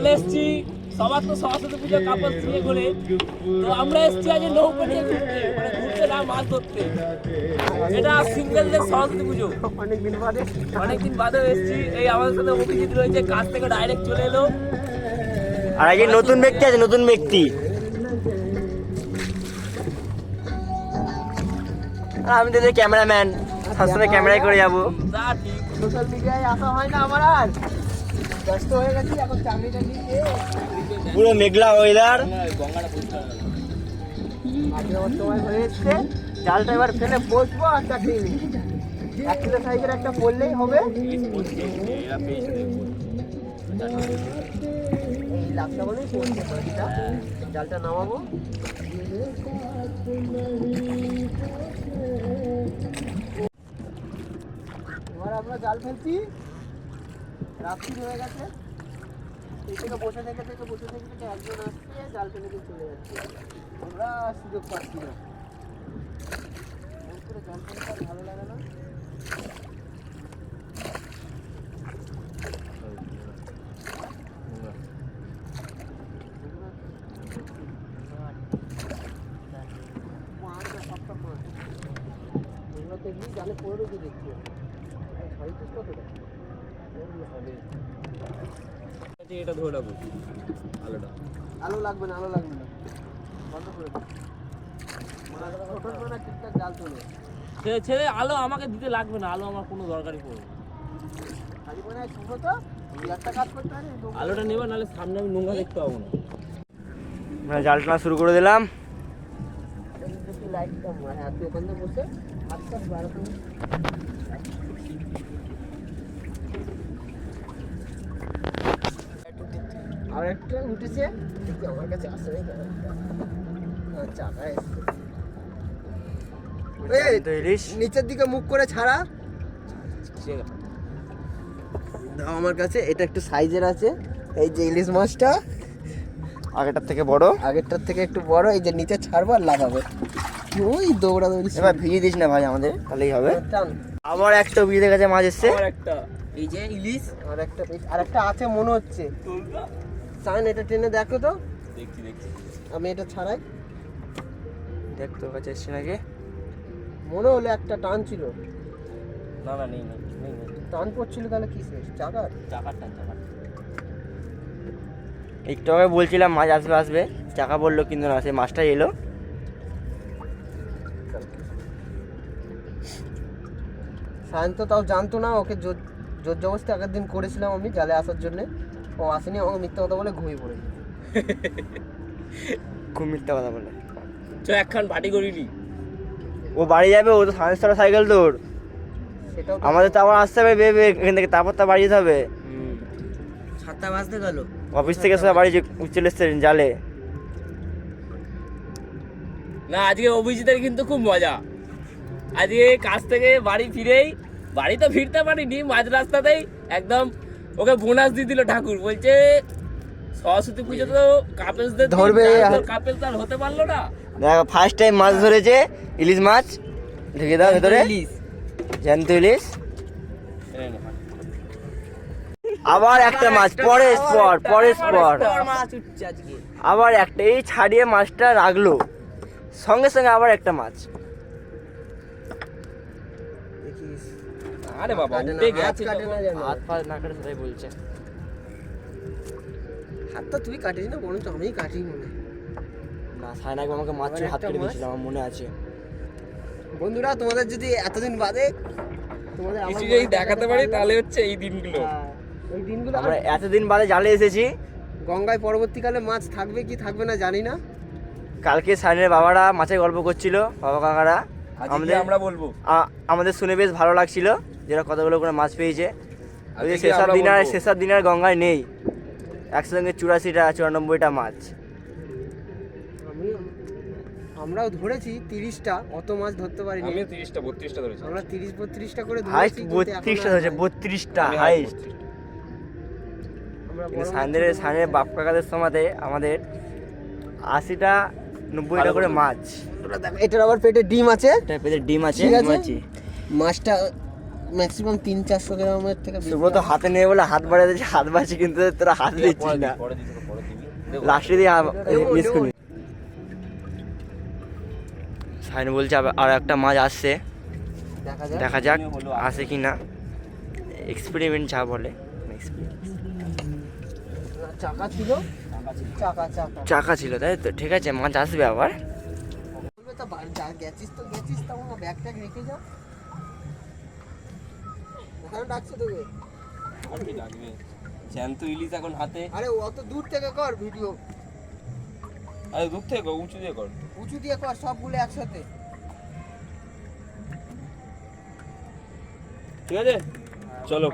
চলে এসেছি। সবার তো সরস্বতী পুজো কাপড় নিয়ে ঘুরে। তো আমরা এসেছি আজ নৌকো নিয়ে ঘুরতে মানে ঘুরতে না মাছ ধরতে। এটা সিঙ্গেলদের সরস্বতী পুজো। অনেকদিন বাদে অনেকদিন বাদে এসেছি। এই আমাদের সাথে অভিজিৎ রয়েছে কাজ থেকে ডাইরেক্ট চলে এলো। আর একজন নতুন ব্যক্তি আছে নতুন ব্যক্তি। আমি তো ক্যামেরাম্যান সবসময় ক্যামেরায় করে যাব। সোশ্যাল মিডিয়ায় আসা হয় না আমার আর। ব্যস্ত হয়ে গেছি এখন চাকরি টাকরি পুরো মেঘলা ওয়েদার সময় হয়ে এসছে। জালটা এবার ফেলে বসবো আর চাকরি নেই এক কিলো সাইজের একটা পড়লেই হবে? পড়ছে মাছটা জালটা নামাবো। এবার আমরা জাল ফেলছি। রাত্রি হয়ে গেছে। থেকে বসে থেকে থেকে বসে থেকে একজন আসছে জাল দিয়ে চলে যাচ্ছে। আমরা সুযোগ পাচ্ছি না। করে ভালো লাগে না। জালে পড়ে রয়েছে দেখছি। ছয় পিস এটা ধরে রাখব। আলোটা। আলো লাগবে না আলো লাগবে না। বন্ধ করে মানে ছেড়ে ছেড়ে আলো আমাকে দিতে লাগবে না আলো আমার কোনো দরকারই পড়বে না। খালি মনে তো একটা কাজ করতে পারি আলোটা নেবে নাহলে সামনে আমি নোংরা দেখতে পাবো না। আমরা জাল টানা শুরু করে দিলাম। লাইটটা মারে তুই ওখানে বসে হাতটা বার আর একটা উঠেছে। দেখি আমার কাছে আসে নাই চাকা এসছে। নিচের দিকে মুখ করে ছাড়া। দাও আমার কাছে এটা একটু সাইজের আছে। এই যে ইলিশ মাছটা আগেটার থেকে বড়। আগেরটার থেকে একটু বড় এই যে নিচে ছাড়বো আর লাগাবে ওই দৌড়া দৌড়ি এবার ভিজিয়ে দিস না ভাই আমাদের তাহলেই হবে। টান। আবার একটা ভিজে গেছে মাছ এসছে। একটা। এই যে ইলিশ আর একটা আর একটা আছে মনে হচ্ছে। সাইন এটা টেনে দেখো তো। দেখছি দেখছি। আমি এটা ছাড়াই। দেখ তোর কাছে এসছে নাকি মনে হলো একটা টান ছিল। না না নেই নেই টান পড়ছিল তাহলে কি শেষ চাকার? চাকার টান চাকার। একটু আগে বলছিলাম মাছ আসবে আসবে। চাকা বলল কিন্তু না সেই মাছটা এলো। সায়ন তো তাও জানতো না ওকে জোর জোর জবরদস্তি আগের দিন করেছিলাম আমি জালে আসার জন্যে। ও আসেনি আমাকে মিথ্যা কথা বলে ঘুমিয়ে পড়েছে খুব মিথ্যা কথা বলে। চ একখান বাটি করিনি ও বাড়ি যাবে ও তো সায়েন্স সাইকেল তোর আমাদের তো আবার আসতে হবে বেবে এখান থেকে তারপর তো বাড়ি যেতে হবে। সাতটা বাজতে গেল। অফিস থেকে সবাই বাড়ি যে- চলে এসছেন জালে। না আজকে অভিজিতের কিন্তু খুব মজা। আজকে কাজ থেকে বাড়ি ফিরেই বাড়ি তো ফিরতে পারিনি মাঝ রাস্তাতেই একদম ওকে বোনাস দিয়ে দিল ঠাকুর বলছে সরস্বতী পুজো তো কাপেলসদের ধরবে। কাপেল তো হতে পারল না। দেখো ফার্স্ট টাইম মাছ ধরেছে ইলিশ মাছ ঢুকে দাও ভেতরে। জ্যান্ত ইলিশ। আবার একটা মাছ পরে স্পট পরে। স্পট মাছ উঠছে আজকে। আবার একটা এই ছাড়িয়ে মাছটা রাখল। সঙ্গে সঙ্গে আবার একটা মাছ। আরে বাবা উঠে গেছে কাটে। হাত ফাত না করে সেটাই বলছে। হাতটা তুই কাটিস না বরঞ্চ আমিই কাটি মনে না সাইনাকে আমাকে মাছ হাত কেটে মাছ? দিয়েছিল আমার মনে আছে। বন্ধুরা তোমাদের যদি এতদিন বাদে তোমাদের কিছু যদি দেখাতে পারি তাহলে হচ্ছে এই দিনগুলো। হ্যাঁ, ওই দিনগুলো আমরা এতদিন বাদে জালে এসেছি। গঙ্গায় পরবর্তীকালে মাছ থাকবে কি থাকবে না জানি না। কালকে সাইনের বাবারা মাছের গল্প করছিল বাবা কাকারা। আমাদের আমরা বলব? আমাদের শুনে বেশ ভালো লাগছিল যেটা কতগুলো করে মাছ পেয়েছে। আজকে শেষার দিন আর শেষার দিন আর গঙ্গায় নেই। একসঙ্গে চুরাশিটা চুরানব্বইটা মাছ। আমি আমরাও ধরেছি তিরিশটা অত মাছ ধরতে পারিনি। আমি তিরিশটা বত্রিশটা ধরেছি। আমরা তিরিশ বত্রিশটা করে হাইস্ট ধরেছি বত্রিশটা নাই। বত্রিশটা হাইস্ট 32 আমরা কিন্তু মাছ সাইনের বাপ কাকাদের সময়তে আমাদের আশিটা নব্বইটা করে মাছ। এটার আবার পেটে ডিম আছে। পেতে ডিম আছে মাছটা ম্যাক্সিমাম তিন চারশো গ্রামের থেকে সুব্রত হাতে নেই বলে হাত বাড়িয়ে দিচ্ছে হাত বাড়ছে কিন্তু তোরা হাত দিচ্ছিস না। লাস্টে দিয়ে মিস। করি সাইন বলছে আর একটা মাছ আসছে। দেখা দেখা যাক আসে কি না। এক্সপেরিমেন্ট যা বলে। চাকা ছিল। চাকা ছিল তাই তো? ঠিক আছে মাছ আসবে আবার। বলবে তো গেছিস তো গেছিস ব্যাগ ট্যাগ রেখে যা। ওখানে ডাকছে তোকে। লাগবে। জ্যান্ত ইলিশ এখন হাতে। আরে অত দূর থেকে কর ভিডিও। আরে দূর থেকে কর, উঁচু দিয়ে কর। উঁচু দিয়ে কর সবগুলো একসাথে। ঠিক আছে? চলো।